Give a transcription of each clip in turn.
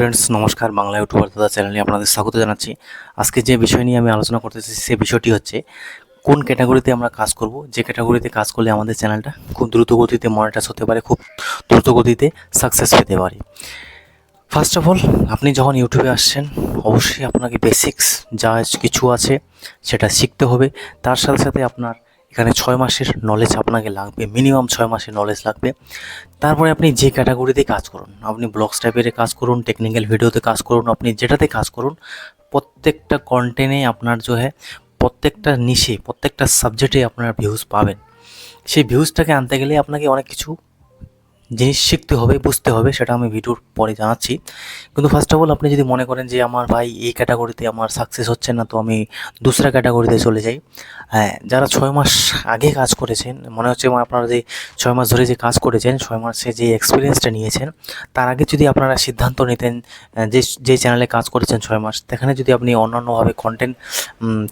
Friends নমস্কার, Bangla YouTuber দাদা চ্যানেলে আপনাদের স্বাগত জানাচ্ছি। আজকে যে বিষয় নিয়ে আমি আলোচনা করতেছি, সে বিষয়টি হচ্ছে, কোন ক্যাটাগরিতে আমরা কাজ করব? যে ক্যাটাগরিতে কাজ করলে আমাদের চ্যানেলটা খুব দ্রুত গতিতে মনিটাইজ হতে পারে, খুব দ্রুত গতিতে সাকসেস পেতে পারে। ফার্স্ট অফ অল আপনি যখন ইউটিউবে আসছেন, অবশ্যই আপনাকে বেসিক্স যা কিছু আছে, সেটা শিখতে হবে। তার সাথে সাথে আপনার এখানে ছয় মাসের নলেজ আপনাকে লাগবে মিনিমাম ছয় মাসের নলেজ লাগবে। তারপরে আপনি যে ক্যাটাগরিতে কাজ করুন, আপনি ব্লগস টাইপের কাজ করুন টেকনিক্যাল ভিডিওতে কাজ করুন, আপনি যেটাতে কাজ করুন, প্রত্যেকটা কন্টেন্টে আপনার যে হ্যাঁ প্রত্যেকটা নিশে প্রত্যেকটা সাবজেক্টে আপনার ভিউজ পাবেন। সেই ভিউজটাকে আনতে গেলে আপনাকে অনেক কিছু জিনিস শিখতে হবে, বুঝতে হবে, সেটা আমি ভিডিওর পরে জানাচ্ছি। কিন্তু ফার্স্ট অফ অল আপনি যদি মনে করেন যে আমার ভাই এই ক্যাটাগরিতে আমার সাকসেস হচ্ছে না, তো আমি দুসরা ক্যাটাগরিতে চলে যাই। হ্যাঁ যারা ছয় মাস আগে কাজ করেছেন, মনে হচ্ছে আপনারা যে ছয় মাস ধরে যে কাজ করেছেন, ছয় মাসে যে এক্সপিরিয়েন্সটা নিয়েছেন, তার আগে যদি আপনারা সিদ্ধান্ত নিতেন যে যে চ্যানেলে কাজ করেছেন ছয় মাস, সেখানে যদি আপনি অন্যান্যভাবে কন্টেন্ট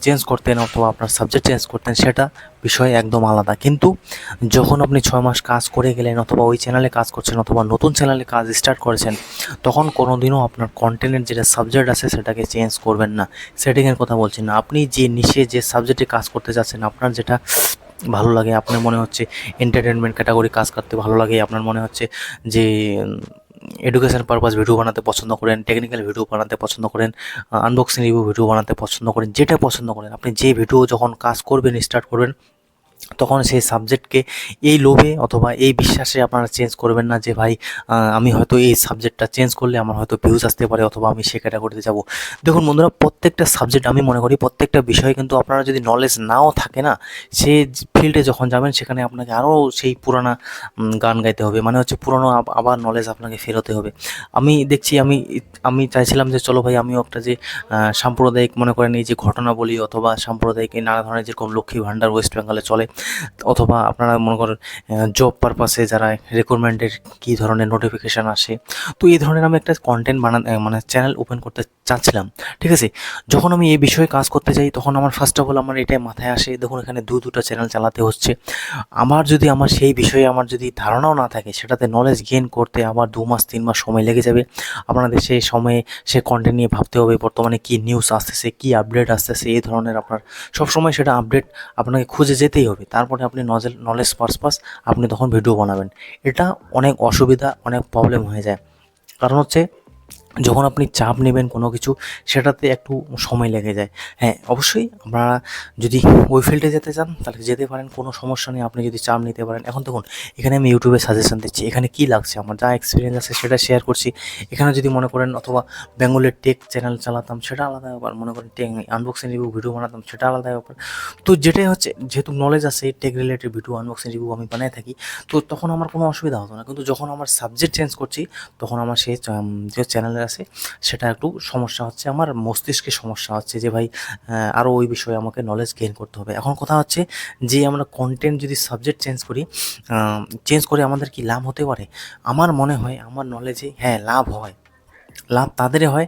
চেঞ্জ করতেন অথবা আপনার সাবজেক্ট চেঞ্জ করতেন, সেটা বিষয় একদম আলাদা। কিন্তু যখন আপনি ছয় মাস কাজ করে গেলেন অথবা ওই চ্যানেলে কাজ করছেন অথবা নতুন চ্যানেলে কাজ স্টার্ট করেছেন, তখন কোনো দিনও আপনার কন্টেন্টের যেটা সাবজেক্ট আছে সেটাকে চেঞ্জ করবেন না। সেটিংয়ের কথা বলছি না। আপনি যে নিশে যে সাবজেক্টে কাজ করতে যাচ্ছেন, আপনার যেটা ভালো লাগে, আপনার মনে হচ্ছে এন্টারটেনমেন্ট ক্যাটাগরি কাজ করতে ভালো লাগে, আপনার মনে হচ্ছে যে এডুকেশন পারপাস ভিডিও বানাতে পছন্দ করেন টেকনিক্যাল ভিডিও বানাতে পছন্দ করেন আনবক্সিং রিভিউ ভিডিও বানাতে পছন্দ করেন, যেটা পছন্দ করেন, আপনি যে ভিডিও যখন কাজ করবেন স্টার্ট করবেন তখন সেই সাবজেক্টকে এই লোভে অথবা এই বিশ্বাসে আপনারা চেঞ্জ করবেন না যে, ভাই আমি হয়তো এই সাবজেক্টটা চেঞ্জ করলে আমার হয়তো ভিউজ আসতে পারে অথবা আমি সে ক্যাটাগরিতে যাব। দেখুন বন্ধুরা, প্রত্যেকটা সাবজেক্ট আমি মনে করি প্রত্যেকটা বিষয়ে কিন্তু আপনারা যদি নলেজ নাও থাকে না, সে ফিল্ডে যখন যাবেন, সেখানে আপনাকে আরও সেই পুরানা গান গাইতে হবে। মানে হচ্ছে পুরনো আবার নলেজ আপনাকে ফেরোতে হবে। আমি দেখছি, আমি আমি চাইছিলাম যে, চলো ভাই, আমিও একটা যে সাম্প্রদায়িক মনে করেন এই যে ঘটনা বলি অথবা সাম্প্রদায়িক এই নানা ধরনের যেরকম লক্ষ্মী ভাণ্ডার ওয়েস্ট বেঙ্গলে চলে অথবা আপনারা মনে করেন জব পারপাসে যারা রিক্রুটমেন্টের কী ধরনের নোটিফিকেশান আসে, তো এই ধরনের আমি একটা কন্টেন্ট বানা মানে চ্যানেল ওপেন করতে চাচ্ছিলাম। ঠিক আছে? যখন আমি এই বিষয়ে কাজ করতে যাই, তখন আমার ফার্স্ট অফ অল আমার এটাই মাথায় আসে, দেখুন এখানে দু, দুটো চ্যানেল চালাতে হচ্ছে। আমার যদি আমার সেই বিষয়ে আমার যদি ধারণাও না থাকে, সেটাতে নলেজ গেইন করতে আমার দু মাস, তিন মাস সময় লেগে যাবে। আপনাদের সেই সময়ে সে কন্টেন্ট নিয়ে ভাবতে হবে, বর্তমানে কী নিউজ আসতেছে, কী আপডেট আসতেছে, এই ধরনের আপনার সব সময় সেটা আপডেট আপনাকে খুঁজে যেতেই হবে। তারপরে আপনি নজেল নলেজ পারপাস আপনি তখন ভিডিও বানাবেন। এটা অনেক অসুবিধা, অনেক প্রবলেম হয়ে যায়। কারণ হচ্ছে যখন আপনি চাপ নেবেন কোনো কিছু, সেটাতে একটু সময় লেগে যায়। হ্যাঁ অবশ্যই আপনারা যদি ওই ফিল্ডে যেতে চান, তাহলে যেতে পারেন, কোনো সমস্যা নেই, আপনি যদি চাপ নিতে পারেন। এখন দেখুন, এখানে আমি ইউটিউবে সাজেশন দিচ্ছি, এখানে কী লাগছে? আমার যা এক্সপিরিয়েন্স আছে সেটা শেয়ার করছি। এখানে যদি মনে করেন অথবা বেঙ্গলের টেক চ্যানেল চালাতাম, সেটা আলাদা ব্যাপার। মনে করেন টেক আনবক্সিং রিভিউ ভিডিও বানাতাম, সেটা আলাদা ব্যাপার। তো যেটাই হচ্ছে, যেহেতু নলেজ আছে tech related video unboxing review আমি বানাই থাকি, তো তখন আমার কোনো অসুবিধা হতো না। কিন্তু যখন আমার সাবজেক্ট চেঞ্জ করছি, তখন আমার সেই যে চ্যানেলে আছে, সেটা একটু সমস্যা হচ্ছে, আমার মস্তিষ্কে সমস্যা হচ্ছে যে ভাই আরও ওই বিষয়ে আমাকে নলেজ গেইন করতে হবে। এখন কথা হচ্ছে যে আমরা কন্টেন্ট যদি সাবজেক্ট চেঞ্জ করি চেঞ্জ করে আমাদের কি লাভ হতে পারে? আমার মনে হয়, আমার নলেজে হ্যাঁ লাভ হয়। লাভ তাদের হয়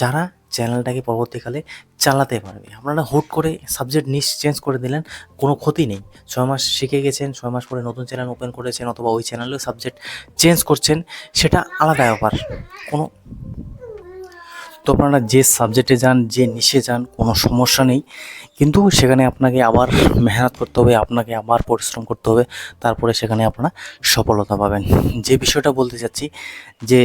যারা চ্যানেলটাকে পরবর্তীকালে চালাতে পারবে। আপনারা হুট করে সাবজেক্ট নিস চেঞ্জ করে দিলেন, কোনো ক্ষতি নেই। ছয় মাস শিখে গেছেন, ছয় মাস পরে নতুন চ্যানেল ওপেন করেছেন অথবা ওই চ্যানেলেও সাবজেক্ট চেঞ্জ করছেন, সেটা আলাদা ব্যাপার। কোনো তো আপনারা যে সাবজেক্টে যান, যে নিশে যান, কোনো সমস্যা নেই। কিন্তু সেখানে আপনাকে আবার মেহনত করতে হবে, আপনাকে আবার পরিশ্রম করতে হবে। তারপরে সেখানে আপনারা সফলতা পাবেন। যে বিষয়টা বলতে চাচ্ছি, যে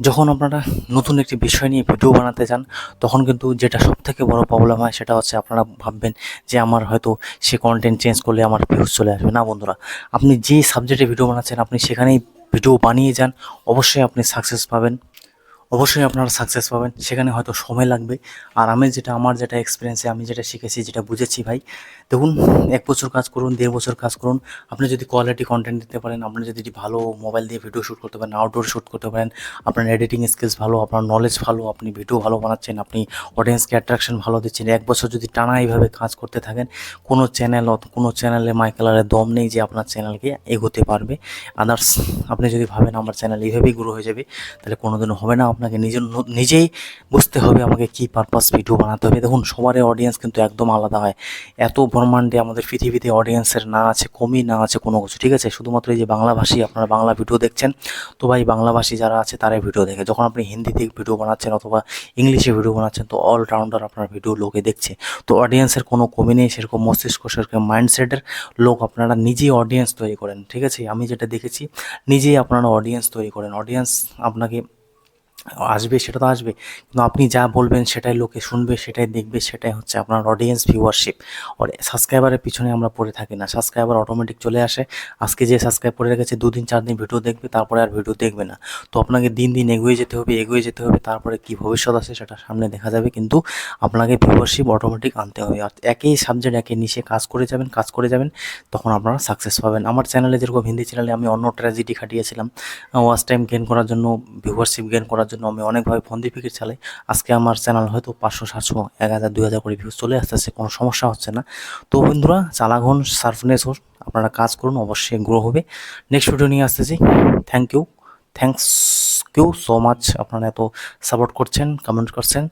যখন আপনারা নতুন একটি বিষয় নিয়ে ভিডিও বানাতে যান তখন কিন্তু যেটা সবথেকে বড় প্রবলেম হয় সেটা হচ্ছে আপনারা ভাববেন যে আমার হয়তো সে কন্টেন্ট চেঞ্জ করলে আমার ভিউজ চলে আসবে। না বন্ধুরা, আপনি যে সাবজেক্টে ভিডিও বানাচ্ছেন, আপনি সেখানেই ভিডিও বানিয়ে যান, অবশ্যই আপনি সাকসেস পাবেন। অবশ্যই আপনারা সাকসেস পাবেন। সেখানে হয়তো সময় লাগবে। আর আমি যেটা, আমার যেটা এক্সপিরিয়েন্সে আমি যেটা শিখেছি, যেটা বুঝেছি ভাই, দেখুন, এক বছর কাজ করুন, দেড় বছর কাজ করুন, আপনি যদি কোয়ালিটি কন্টেন্ট দিতে পারেন, আপনি যদি ভালো মোবাইল দিয়ে ভিডিও শ্যুট করতে পারেন আউটডোর শ্যুট করতে পারেন, আপনার এডিটিং স্কিলস ভালো, আপনার নলেজ ভালো, আপনি ভিডিও ভালো বানাচ্ছেন, আপনি অডিয়েন্সকে অ্যাট্রাকশন ভালো দিচ্ছেন, এক বছর যদি টানা এইভাবে কাজ করতে থাকেন, কোনো চ্যানেল কোনো চ্যানেলে মাইকেলারের দম নেই যে আপনার চ্যানেলকে এগোতে পারবে। আদার্স আপনি যদি ভাবেন আমার চ্যানেল এইভাবেই গ্রো হয়ে যাবে, তাহলে কোনোদিনও হবে না। আপনার আপনাকে নিজের নিজেই বুঝতে হবে আমাকে কী পারপাস ভিডিও বানাতে হবে। দেখুন, সবারই অডিয়েন্স কিন্তু একদম আলাদা হয়। এত ব্রহ্মাণ্ডে আমাদের পৃথিবীতে অডিয়েন্সের না আছে, কমই না আছে কোনো কিছু, ঠিক আছে? শুধুমাত্র এই যে বাংলাভাষী আপনারা বাংলা ভিডিও দেখছেন, তো ভাই বাংলাভাষী যারা আছে, তারাই ভিডিও দেখে। যখন আপনি হিন্দিতে ভিডিও বানাচ্ছেন অথবা ইংলিশে ভিডিও বানাচ্ছেন, তো অলরাউন্ডার আপনার ভিডিও লোকে দেখছে। তো অডিয়েন্সের কোনো কমি নেই, সেরকম মস্তিষ্ক, সেরকম মাইন্ডসেটের লোক আপনারা নিজেই অডিয়েন্স তৈরি করেন, ঠিক আছে? আমি যেটা দেখেছি, নিজেই আপনারা অডিয়েন্স তৈরি করেন। অডিয়েন্স আপনাকে আসবে, সেটা তো আসবে। কিন্তু আপনি যা বলবেন সেটাই লোকে শুনবে, সেটাই দেখবে, সেটাই হচ্ছে আপনার অডিয়েন্স ভিউয়ারশিপ আর সাবস্ক্রাইবারের পিছনে আমরা পড়ে থাকি না। সাবস্ক্রাইবার অটোমেটিক চলে আসে। আজকে যে সাবস্ক্রাইব করে রেখেছে দুদিন চার দিন ভিডিও দেখবে, তারপরে আর ভিডিও দেখবে না। তো আপনাকে দিন দিন এগিয়ে যেতে হবে, এগিয়ে যেতে হবে, তারপরে কি ভবিষ্যৎ আছে সেটা সামনে দেখা যাবে। কিন্তু আপনাকে ভিউয়ারশিপ অটোমেটিক আনতে হবে। আর একই সাবজেক্ট একই নিচে কাজ করে যাবেন, কাজ করে যাবেন, তখন আপনারা সাকসেস পাবেন। আমার চ্যানেলে যেরকম হিন্দি চ্যানেলে আমি অন্য ট্র্যাজেডি খাটিয়েছিলাম। ওয়াচ টাইম গেন করার জন্য ভিউয়ারশিপ গেন করার জন্য আমি অনেকভাবে ফোন দিয়ে ফিকির চালাই। আজকে আমার চ্যানেল হয়তো পাঁচশো, সাতশো, এক হাজার, দুই হাজার করে ভিউজ চলে আসতেছে, কোনো সমস্যা হচ্ছে না। তো বন্ধুরা চালাঘন সার্ফনেস হোক আপনারা কাজ করুন, অবশ্যই গ্রো হবে। নেক্সট ভিডিও নিয়ে আসতেছি। Thank you thanks you so much. আপনারা এত সাপোর্ট করছেন কমেন্ট করছেন।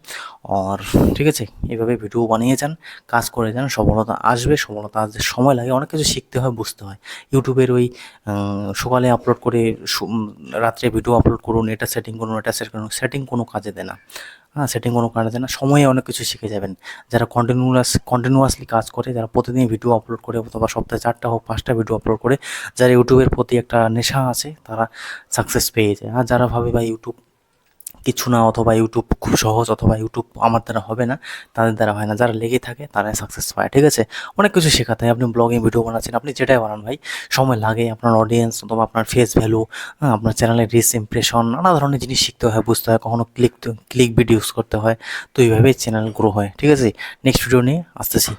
আর ঠিক আছে, এভাবে ভিডিও বানিয়ে যান, কাজ করে যান, সফলতা আসবে, সফলতা আসতে সময় লাগে, অনেক কিছু শিখতে হয়, বুঝতে হয়। ইউটিউবের ওই সকালে আপলোড করে রাত্রে ভিডিও আপলোড করুন, এটা সেটিং করুন এটা সেট করুন সেটিং কোনো কাজে দেয় না। হ্যাঁ সেটিং কোনো কারণে না। সময়ে অনেক কিছু শিখে যাবেন। যারা কন্টিনিউয়াস কন্টিনিউয়াসলি কাজ করে, যারা প্রতিদিন ভিডিও আপলোড করে, অথবা সপ্তাহে চারটা হোক, পাঁচটা ভিডিও আপলোড করে, যারা ইউটিউবের প্রতি একটা নেশা আছে, তারা সাকসেস পেয়ে যায়। আর যারা ভাবে বা ইউটিউব কিছু না অথবা ইউটিউব খুব সহজ অথবা ইউটিউব আমার দ্বারা হবে না, তাদের দ্বারা হয় না। যারা লেগে থাকে তারাই সাকসেস পায়, ঠিক আছে? অনেক কিছু শেখাতে আপনি ব্লগিং ভিডিও বানাচ্ছেন, আপনি যেটাই বানান ভাই, সময় লাগে, আপনার অডিয়েন্স অথবা আপনার ফেস ভ্যালু আপনার চ্যানেলের রিচ ইমপ্রেশন নানা ধরনের জিনিস শিখতে হয়, বুঝতে হয়। কখনো ক্লিক ক্লিক ভিডিওস করতে হয়, তো এইভাবেই চ্যানেল গ্রো হয়, ঠিক আছে? নেক্সট ভিডিও নিয়ে আসতেছি।